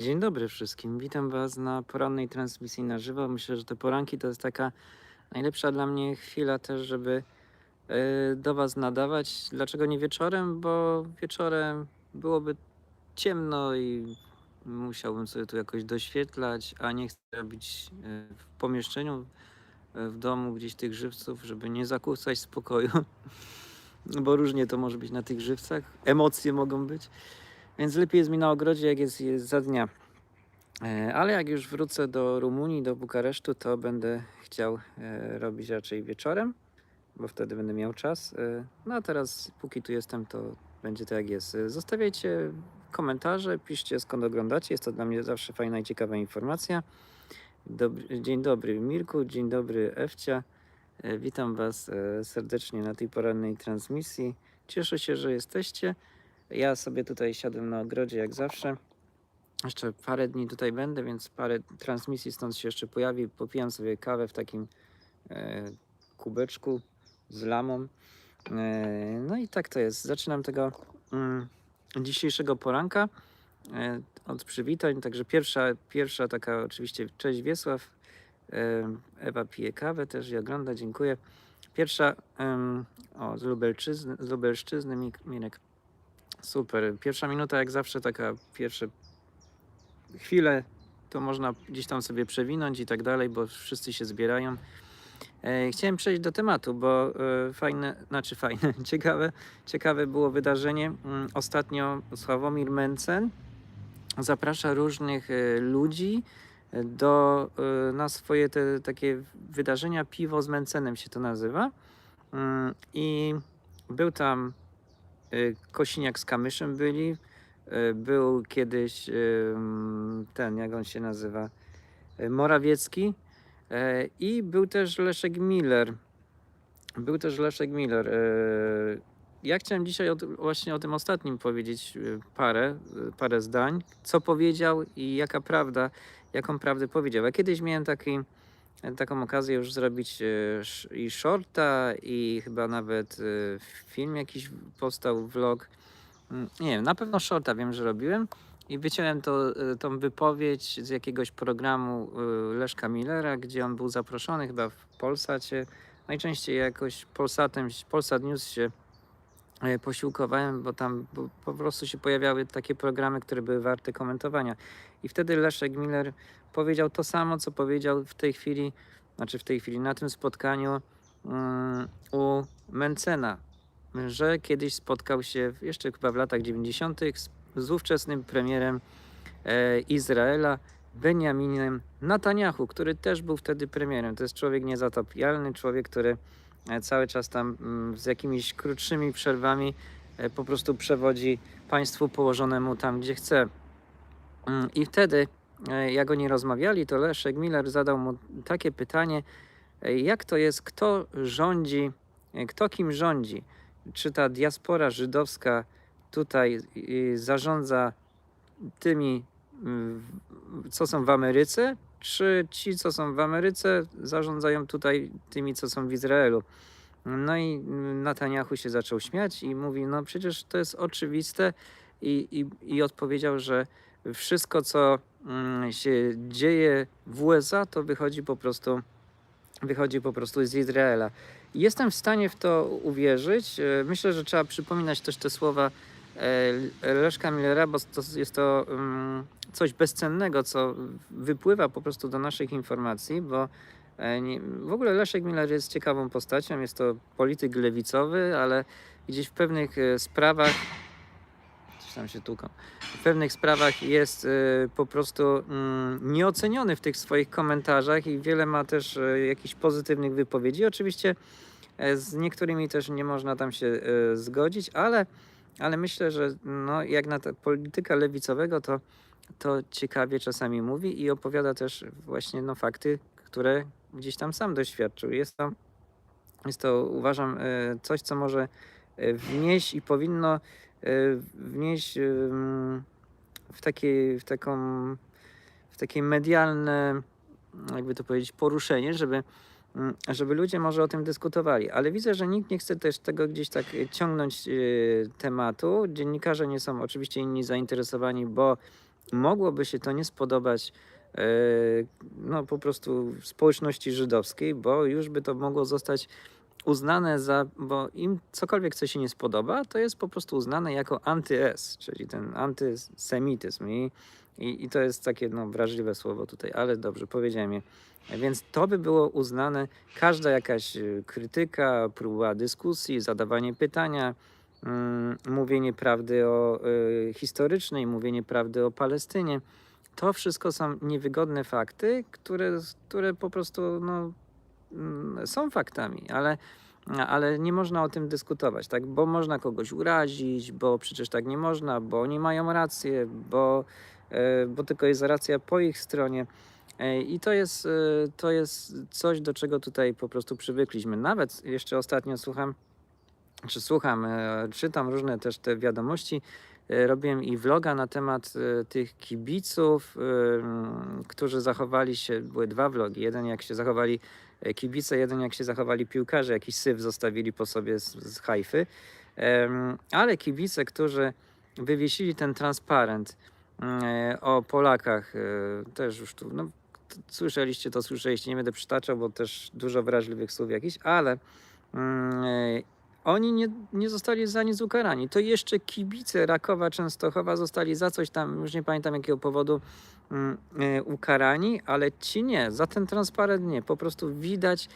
Dzień dobry wszystkim. Witam Was na porannej transmisji na żywo. Myślę, że te poranki to jest taka najlepsza dla mnie chwila też, żeby e, do Was nadawać. Dlaczego nie wieczorem? Bo wieczorem byłoby ciemno i musiałbym sobie tu jakoś doświetlać, a nie chcę robić e, w pomieszczeniu, e, w domu gdzieś tych żywców, żeby nie zakłócać spokoju. Bo różnie to może być na tych żywcach. Emocje mogą być. Więc lepiej jest mi na ogrodzie, jak jest, jest za dnia. E, Ale jak już wrócę do Rumunii, do Bukaresztu, to będę chciał e, robić raczej wieczorem, bo wtedy będę miał czas. E, No a teraz, póki tu jestem, to będzie tak jak jest. Zostawiajcie komentarze, piszcie skąd oglądacie. Jest to dla mnie zawsze fajna i ciekawa informacja. Dobry, dzień dobry Mirku, dzień dobry Ewcia. Witam Was serdecznie na tej porannej transmisji. Cieszę się, że jesteście. Ja sobie tutaj siadłem na ogrodzie jak zawsze. Jeszcze parę dni tutaj będę, więc parę transmisji stąd się jeszcze pojawi. Popijam sobie kawę w takim e, kubeczku z lamą. E, no i tak to jest. Zaczynam tego mm, dzisiejszego poranka e, od przywitań. Także pierwsza, pierwsza taka oczywiście, cześć Wiesław. E, Ewa pije kawę też i ogląda, dziękuję. Pierwsza o, z Lubelszczyzny, z Lubelszczyzny Mirek. Super. Pierwsza minuta, jak zawsze, taka pierwsze chwile, to można gdzieś tam sobie przewinąć i tak dalej, bo wszyscy się zbierają. Chciałem przejść do tematu, bo e, fajne, znaczy fajne, ciekawe, ciekawe było wydarzenie. Mm, Ostatnio Sławomir Mencen zaprasza różnych e, ludzi e, do, na swoje te takie wydarzenia. Piwo z Mencenem się to nazywa. Mm, I był tam Kosiniak z Kamyszem byli. y, Był kiedyś mm, ten, jak on się nazywa, Morawiecki. e, I był też Leszek Miller. Był też Leszek Miller. e, Ja chciałem dzisiaj o, właśnie o tym ostatnim powiedzieć parę, parę zdań. Co powiedział i jaka prawda, jaką prawdę powiedział. Ja kiedyś miałem taki, taką okazję już zrobić e, i shorta, i chyba nawet e, film jakiś powstał, vlog. Mm, Nie wiem, na pewno shorta wiem, że robiłem. I wyciąłem to, e, tą wypowiedź z jakiegoś programu Leszka Millera, gdzie on był zaproszony chyba w Polsacie. Najczęściej jakoś Polsatem, Polsat News się posiłkowałem, bo tam po, po prostu się pojawiały takie programy, które były warte komentowania. I wtedy Leszek Miller powiedział to samo, co powiedział w tej chwili, znaczy w tej chwili, na tym spotkaniu mm, u Mencena, że kiedyś spotkał się, jeszcze chyba w latach 90., z, z ówczesnym premierem e, Izraela, Benjaminem Netanyahu, który też był wtedy premierem. To jest człowiek niezatapialny, człowiek, który e, cały czas tam mm, z jakimiś krótszymi przerwami e, po prostu przewodzi państwu położonemu tam, gdzie chce. Mm, I wtedy, e, jak oni rozmawiali, to Leszek Miller zadał mu takie pytanie, e, jak to jest, kto rządzi, e, kto kim rządzi? Czy ta diaspora żydowska tutaj zarządza tymi, mm, co są w Ameryce, czy ci, co są w Ameryce, zarządzają tutaj tymi, co są w Izraelu? No i Netanyahu się zaczął śmiać i mówi, no przecież to jest oczywiste i, i, i odpowiedział, że wszystko, co mm, się dzieje w USA, to wychodzi po prostu, wychodzi po prostu z Izraela. Jestem w stanie w to uwierzyć. E, Myślę, że trzeba przypominać też te słowa Leszka Millera, bo to jest to mm, coś bezcennego, co wypływa po prostu do naszych informacji, bo e, w ogóle Leszek Miller jest ciekawą postacią, jest to polityk lewicowy, ale gdzieś w pewnych e, sprawach coś tam się tuką. W pewnych sprawach jest e, po prostu mm, nieoceniony w tych swoich komentarzach i wiele ma też e, jakichś pozytywnych wypowiedzi. Oczywiście e, z niektórymi też nie można tam się e, zgodzić, ale, ale myślę, że no, jak na te polityka lewicowego, to, to ciekawie czasami mówi i opowiada też właśnie no, fakty, które gdzieś tam sam doświadczył. Jest to, jest to uważam, e, coś, co może e, wnieść i powinno e, wnieść w, takie, w taką w takie medialne, jakby to powiedzieć, poruszenie, żeby, żeby ludzie może o tym dyskutowali. Ale widzę, że nikt nie chce też tego gdzieś tak e, ciągnąć e, tematu. Dziennikarze nie są oczywiście inni zainteresowani, bo mogłoby się to nie spodobać e, no po prostu społeczności żydowskiej, bo już by to mogło zostać uznane za, bo im cokolwiek co się nie spodoba, to jest po prostu uznane jako anty-S, czyli ten antysemityzm i, i, i to jest takie no, wrażliwe słowo tutaj, ale dobrze, powiedziałem je. Więc to by było uznane, każda jakaś y, krytyka, próba dyskusji, zadawanie pytania, mm, mówienie prawdy o, y, historycznej, mówienie prawdy o Palestynie, to wszystko są niewygodne fakty, które, które po prostu no, mm, są faktami, ale, ale nie można o tym dyskutować, tak? Bo można kogoś urazić, bo przecież tak nie można, bo oni mają rację, bo, bo tylko jest racja po ich stronie. E, I to jest, e, to jest coś, do czego tutaj po prostu przywykliśmy. Nawet jeszcze ostatnio słucham, czy słucham, e, czytam różne też te wiadomości. e, Robiłem i vloga na temat e, tych kibiców, e, którzy zachowali się, były dwa vlogi. Jeden jak się zachowali e, kibice, jeden jak się zachowali piłkarze, jakiś syf zostawili po sobie z, z hajfy. Ale kibice, którzy wywiesili ten transparent e, o Polakach, e, też już tu, no, słyszeliście to, słyszeliście, nie będę przytaczał, bo też dużo wrażliwych słów jakichś, ale mm, e, oni nie, nie zostali za nic ukarani. To jeszcze kibice Rakowa Częstochowa zostali za coś tam, już nie pamiętam jakiego powodu, mm, e, ukarani, ale ci nie, za ten transparent nie. Po prostu widać,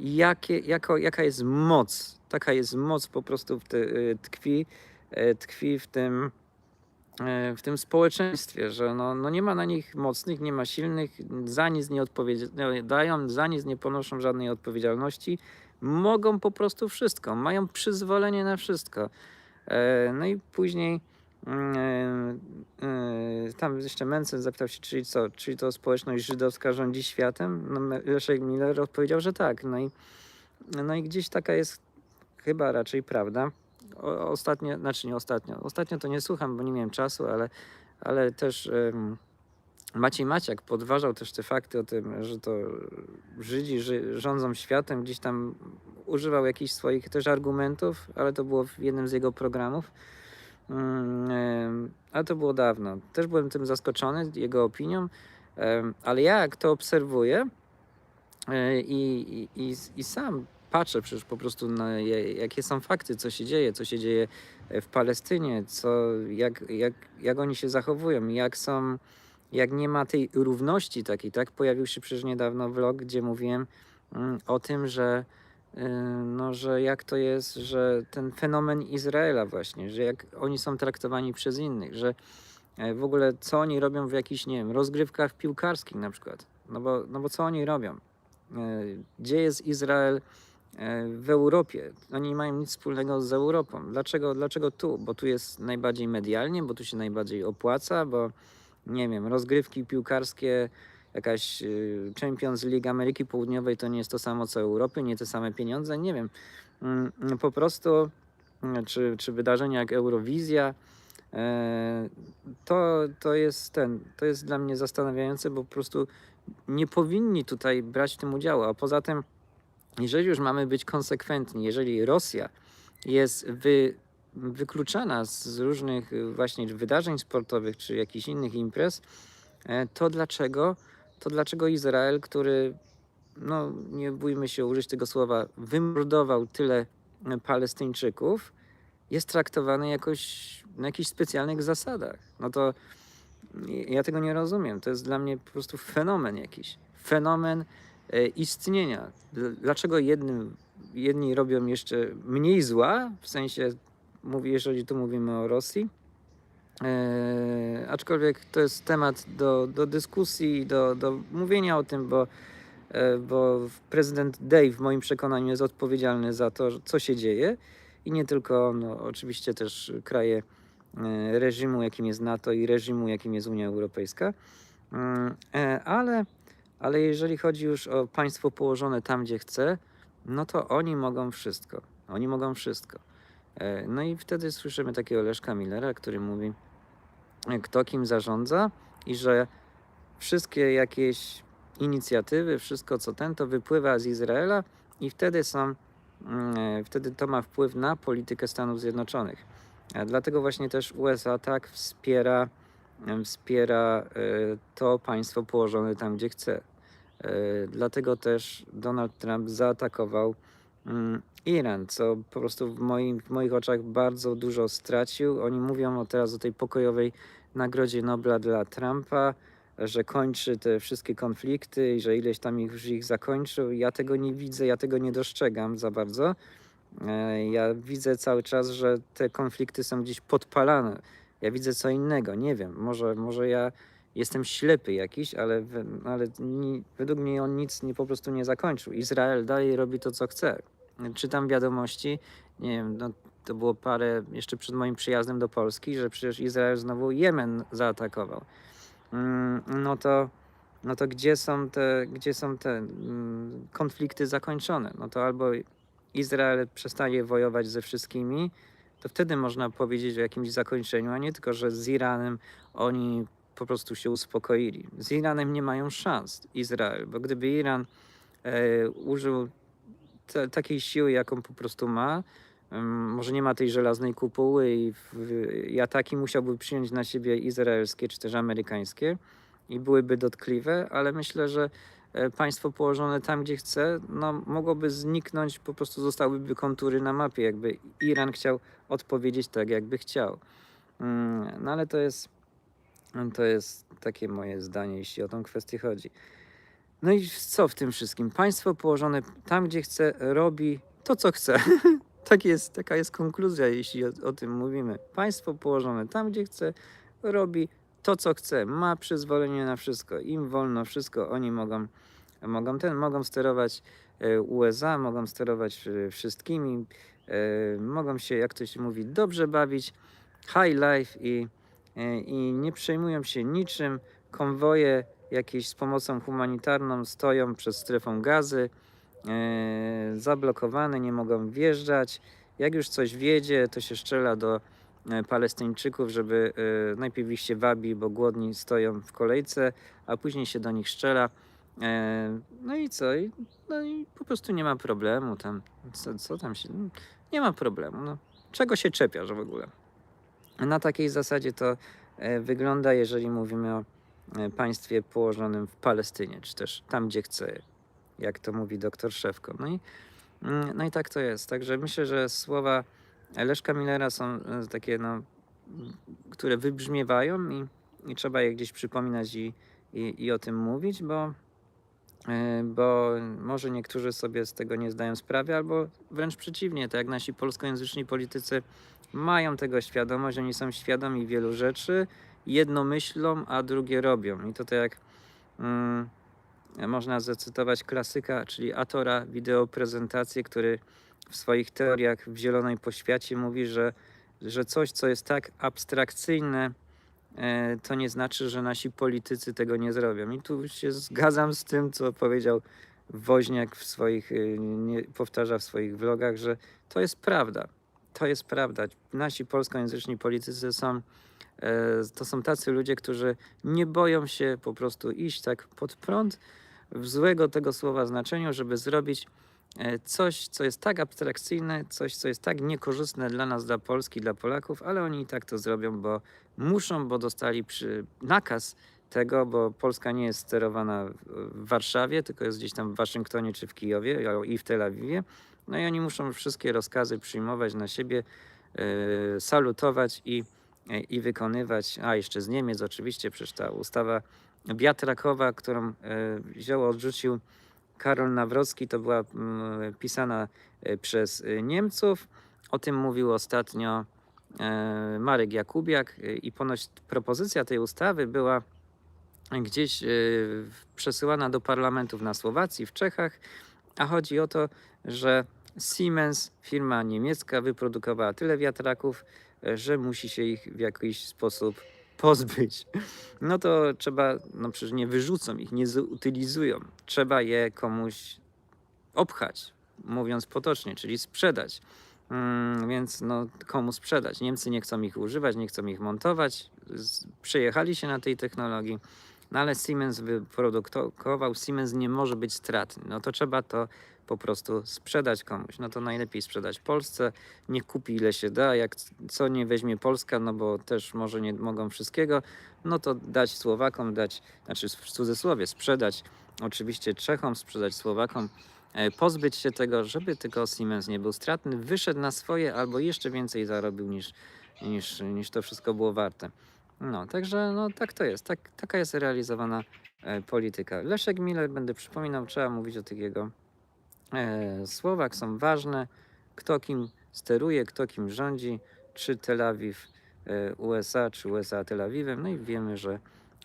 jakie, jako, jaka jest moc. Taka jest moc po prostu w te, e, tkwi, e, tkwi w tym, e, w tym społeczeństwie, że no, no nie ma na nich mocnych, nie ma silnych, za nic nie odpowiadają, za nic nie ponoszą żadnej odpowiedzialności. Mogą po prostu wszystko, mają przyzwolenie na wszystko. E, No i później mm, e, e, tam jeszcze Mencen zapytał się, czyli co, czyli to społeczność żydowska rządzi światem? No, Leszek Miller odpowiedział, że tak. No i, no i gdzieś taka jest chyba raczej prawda. Ostatnio, znaczy nie ostatnio, ostatnio to nie słucham, bo nie miałem czasu, ale, ale też Maciej Maciak podważał też te fakty o tym, że to Żydzi ży, rządzą światem, gdzieś tam używał jakichś swoich też argumentów, ale to było w jednym z jego programów. Mm, Ale to było dawno. Też byłem tym zaskoczony, jego opinią, ale ja jak to obserwuję e, i, i, i, i sam patrzę przecież po prostu na jakie są fakty, co się dzieje, co się dzieje e, w Palestynie, co, jak, jak, jak oni się zachowują, jak są, jak nie ma tej równości takiej, tak? Pojawił się przecież niedawno vlog, gdzie mówiłem mm, o tym, że y, no, że jak to jest, że ten fenomen Izraela właśnie, że jak oni są traktowani przez innych, że e, w ogóle co oni robią w jakichś, nie wiem, rozgrywkach piłkarskich na przykład. No bo, no bo co oni robią? E, Gdzie jest Izrael e, w Europie? Oni nie mają nic wspólnego z Europą. Dlaczego, dlaczego tu? Bo tu jest najbardziej medialnie, bo tu się najbardziej opłaca, bo nie wiem, rozgrywki piłkarskie, jakaś y, Champions League Ameryki Południowej to nie jest to samo co Europy, nie te same pieniądze, nie wiem. Mm, Po prostu, mm, czy, czy wydarzenia jak Eurowizja, e, to, to jest ten, to jest dla mnie zastanawiające, bo po prostu nie powinni tutaj brać w tym udziału, a poza tym, jeżeli już mamy być konsekwentni, jeżeli Rosja jest wy, wykluczana z różnych właśnie wydarzeń sportowych czy jakichś innych imprez, e, to dlaczego, to dlaczego Izrael, który, no nie bójmy się użyć tego słowa, wymordował tyle e, Palestyńczyków, jest traktowany jakoś na jakichś specjalnych zasadach? No to ja tego nie rozumiem. To jest dla mnie po prostu fenomen jakiś. Fenomen istnienia. Dl- Dlaczego jednym, jedni robią jeszcze mniej zła, w sensie, jeżeli tu mówimy o Rosji, e, aczkolwiek to jest temat do, do dyskusji, do, do mówienia o tym, bo, e, bo prezydent Dave w moim przekonaniu jest odpowiedzialny za to, co się dzieje i nie tylko on, no, oczywiście też kraje e, reżimu, jakim jest NATO i reżimu, jakim jest Unia Europejska. Mm, e, Ale, ale jeżeli chodzi już o państwo położone tam, gdzie chce, no to oni mogą wszystko. Oni mogą wszystko. E, No i wtedy słyszymy takiego Leszka Millera, który mówi, e, kto kim zarządza i że wszystkie jakieś inicjatywy, wszystko co ten, to wypływa z Izraela i wtedy są, mm, e, wtedy to ma wpływ na politykę Stanów Zjednoczonych. Dlatego właśnie też USA tak wspiera wspiera to państwo położone tam, gdzie chce. E, Dlatego też Donald Trump zaatakował mm, Iran, co po prostu w, moim, w moich oczach bardzo dużo stracił. Oni mówią o, teraz o tej pokojowej Nagrodzie Nobla dla Trumpa, że kończy te wszystkie konflikty i że ileś tam ich, już ich zakończył. Ja tego nie widzę, ja tego nie dostrzegam za bardzo. E, Ja widzę cały czas, że te konflikty są gdzieś podpalane. Ja widzę co innego, nie wiem. Może, może ja jestem ślepy jakiś, ale, ale ni, według mnie on nic nie, po prostu nie zakończył. Izrael dalej robi to, co chce. Czytam wiadomości, nie wiem, no, to było parę jeszcze przed moim przyjazdem do Polski, że przecież Izrael znowu Jemen zaatakował. Mm, No to, no to gdzie są te, gdzie są te mm, konflikty zakończone? No to albo Izrael przestaje wojować ze wszystkimi, to wtedy można powiedzieć o jakimś zakończeniu, a nie tylko, że z Iranem oni po prostu się uspokoili. Z Iranem nie mają szans Izrael, bo gdyby Iran e, użył takiej siły, jaką po prostu ma, może nie ma tej żelaznej kupuły i, w, i ataki musiałby przyjąć na siebie izraelskie czy też amerykańskie i byłyby dotkliwe, ale myślę, że e, państwo położone tam, gdzie chce, no, mogłoby zniknąć, po prostu zostałyby kontury na mapie, jakby Iran chciał odpowiedzieć tak, jakby chciał. Mm, No ale to jest, to jest takie moje zdanie, jeśli o tą kwestię chodzi. No i co w tym wszystkim? Państwo położone tam, gdzie chce, robi to, co chce. tak jest, taka jest konkluzja, jeśli o, o tym mówimy. Państwo położone tam, gdzie chce, robi to, co chce. Ma przyzwolenie na wszystko. Im wolno wszystko, oni mogą, mogą ten, mogą sterować e, USA, mogą sterować e, wszystkimi, e, mogą się, jak to się mówi, dobrze bawić, high life i, i nie przejmują się niczym. Konwoje jakieś z pomocą humanitarną stoją przed strefą gazy, e, zablokowane, nie mogą wjeżdżać. Jak już coś wiedzie, to się strzela do e, Palestyńczyków, żeby e, najpierw ich się wabi, bo głodni stoją w kolejce, a później się do nich strzela. E, No i co? No i po prostu nie ma problemu tam. Co, co tam się... Nie ma problemu. No. Czego się czepiasz w ogóle? Na takiej zasadzie to e, wygląda, jeżeli mówimy o e, państwie położonym w Palestynie, czy też tam, gdzie chce, jak to mówi doktor Szewko. No i, mm, no i tak to jest. Także myślę, że słowa Leszka Millera są e, takie, no, które wybrzmiewają i, i trzeba je gdzieś przypominać i, i, i o tym mówić, bo, bo może niektórzy sobie z tego nie zdają sprawy, albo wręcz przeciwnie, tak jak nasi polskojęzyczni politycy mają tego świadomość, oni są świadomi wielu rzeczy, jedno myślą, a drugie robią. I to tak jak mm, można zacytować klasyka, czyli Atora wideo prezentację, który w swoich teoriach w Zielonej Poświacie mówi, że, że coś, co jest tak abstrakcyjne, e, to nie znaczy, że nasi politycy tego nie zrobią. I tu się zgadzam z tym, co powiedział Woźniak w swoich, nie, powtarza w swoich vlogach, że to jest prawda. To jest prawda. Nasi polskojęzyczni politycy są, e, to są tacy ludzie, którzy nie boją się po prostu iść tak pod prąd w złego tego słowa znaczeniu, żeby zrobić e, coś, co jest tak abstrakcyjne, coś, co jest tak niekorzystne dla nas, dla Polski, dla Polaków, ale oni i tak to zrobią, bo muszą, bo dostali przy nakaz tego, bo Polska nie jest sterowana w- Warszawie, tylko jest gdzieś tam w Waszyngtonie czy w Kijowie i w Tel Awiwie. No i oni muszą wszystkie rozkazy przyjmować na siebie, e, salutować i, e, i wykonywać. A jeszcze z Niemiec oczywiście, przecież ta ustawa wiatrakowa, którą e, wziął, odrzucił Karol Nawrocki, to była mm, pisana e, przez e, Niemców. O tym mówił ostatnio e, Marek Jakubiak i ponoć propozycja tej ustawy była gdzieś przesyłana do parlamentów na Słowacji, w Czechach, a chodzi o to, że Siemens, firma niemiecka, wyprodukowała tyle wiatraków, że musi się ich w jakiś sposób pozbyć. No to trzeba, no przecież nie wyrzucą ich, nie zutylizują. Trzeba je komuś obchać, mówiąc potocznie, czyli sprzedać. Mm, więc no, komu sprzedać? Niemcy nie chcą ich używać, nie chcą ich montować. Z, przejechali się na tej technologii. No ale Siemens wyprodukował, Siemens nie może być stratny. No to trzeba to po prostu sprzedać komuś. No to najlepiej sprzedać Polsce, nie kupi ile się da, jak co nie weźmie Polska, no bo też może nie mogą wszystkiego, no to dać Słowakom, dać, znaczy w cudzysłowie, sprzedać oczywiście Czechom, sprzedać Słowakom, e, pozbyć się tego, żeby tylko Siemens nie był stratny, wyszedł na swoje albo jeszcze więcej zarobił niż, niż, niż to wszystko było warte. No, także no, tak to jest. Tak, taka jest realizowana e, polityka. Leszek Miller, będę przypominał, trzeba mówić o tych jego e, słowach, są ważne. Kto kim steruje, kto kim rządzi, czy Tel Awiw e, USA, czy USA Tel Awiwem. No i wiemy, że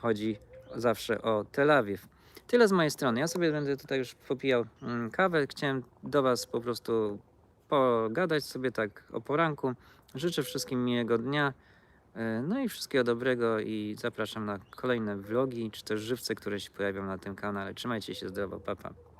chodzi zawsze o Tel Awiw. Tyle z mojej strony. Ja sobie będę tutaj już popijał mm, kawę. Chciałem do Was po prostu pogadać sobie tak o poranku. Życzę wszystkim miłego dnia. E, No i wszystkiego dobrego i zapraszam na kolejne vlogi, czy też żywce, które się pojawią na tym kanale. Trzymajcie się zdrowo, papa. Pa.